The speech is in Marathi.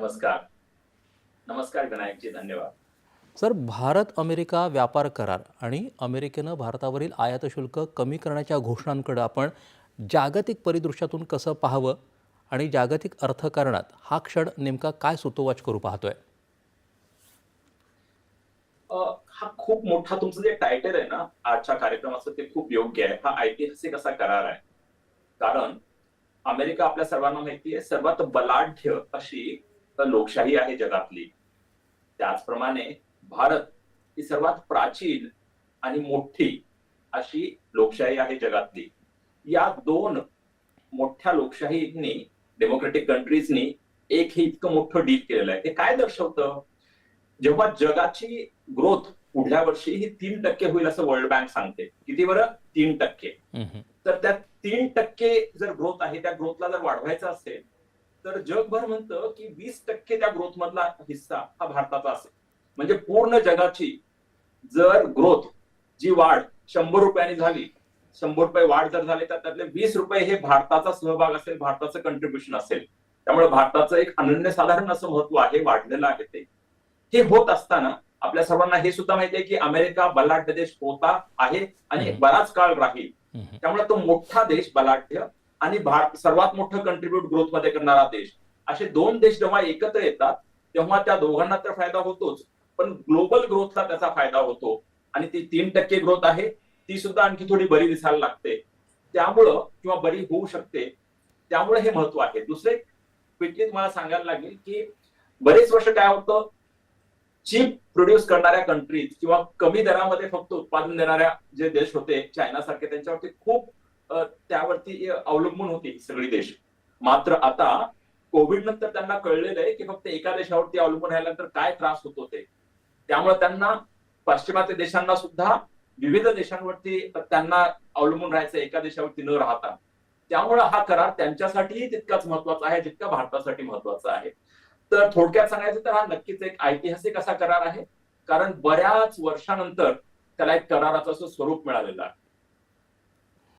नमस्कार. नमस्कार विनायकजी धन्यवाद. सर भारत अमेरिका व्यापार करार आणि अमेरिकेनं भारतावरील आयात शुल्क कमी करण्याच्या घोषणांकडे आपण जागतिक परिदृश्यातून कसं पाहावं आणि जागतिक अर्थकारणात हा क्षण नेमका काय सुतोवाच करू पाहतोय? हा खूप मोठा तुमचं जे टायटल आहे ना आजच्या कार्यक्रमाचं ते खूप योग्य आहे. हा ऐतिहासिक असा करार आहे. कारण अमेरिका आपल्या सर्वांना माहिती आहे सर्वात बलाढ्य अशी लोकशाही आहे जगातली. त्याचप्रमाणे भारत ही सर्वात प्राचीन आणि मोठी अशी लोकशाही आहे जगातली. या दोन मोठ्या लोकशाहींनी डेमोक्रेटिक कंट्रीजनी एक हे इतकं मोठं डील केलेलं आहे. ते काय दर्शवतं? जेव्हा जगाची ग्रोथ पुढल्या वर्षी ही तीन टक्के होईल असं वर्ल्ड बँक सांगते. किती बरं? तीन टक्के. तर त्या तीन टक्के जर ग्रोथ आहे त्या ग्रोथला जर वाढवायचा असेल तर जगभर म्हणतं की वीस टक्के त्या ग्रोथ मधला हिस्सा हा भारताचा असेल म्हणजे पूर्ण जगाची जर ग्रोथ जी वाढ शंभर रुपयांनी झाली शंभर रुपये वाढ जर झाली तर त्यातले वीस रुपये हे भारताचा सहभाग असेल भारताचं कंट्रीब्युशन असेल त्यामुळे भारताचं एक अनन्यसाधारण असं महत्त्व आहे वाढलेलं आहे ते हे होत असताना आपल्या सर्वांना हे सुद्धा माहिती आहे की अमेरिका बलाढ्य देश होता आहे आणि. बराच काळ राहील. त्यामुळे तो मोठा देश बलाढ्य आणि भारत सर्वात मोठं कंट्रीब्युट ग्रोथमध्ये करणारा देश. असे दोन देश जेव्हा एकत्र येतात तेव्हा त्या दोघांना तर फायदा होतोच. पण ग्लोबल ग्रोथला त्याचा फायदा होतो. आणि ती तीन टक्के ग्रोथ आहे ती सुद्धा आणखी थोडी बरी दिसायला लागते. त्यामुळं किंवा बरी होऊ शकते त्यामुळे हे महत्त्व आहे. दुसरे क्विकली तुम्हाला सांगायला लागेल की बरेच वर्ष काय होतं? चीप प्रोड्यूस करणाऱ्या कंट्रीज किंवा कमी दरामध्ये फक्त उत्पादन देणाऱ्या जे देश होते चायना सारखे त्यांच्यावरती खूप त्यावरती अवलंबून होती सगळी देश. मात्र आता कोविड नंतर त्यांना कळलेलं आहे की फक्त एका देशावरती अवलंबून राहिल्यानंतर काय त्रास होतो ते. त्यामुळे त्यांना पाश्चिमात्य देशांना सुद्धा विविध देशांवरती त्यांना अवलंबून राहायचं एका देशावरती न राहता. त्यामुळे हा करार त्यांच्यासाठीही तितकाच महत्त्वाचा आहे जितका भारतासाठी महत्त्वाचा आहे. तर थोडक्यात सांगायचं तर हा नक्कीच एक ऐतिहासिक असा करार आहे. कारण बऱ्याच वर्षानंतर त्याला एक कराराचं असं स्वरूप मिळालेलं आहे.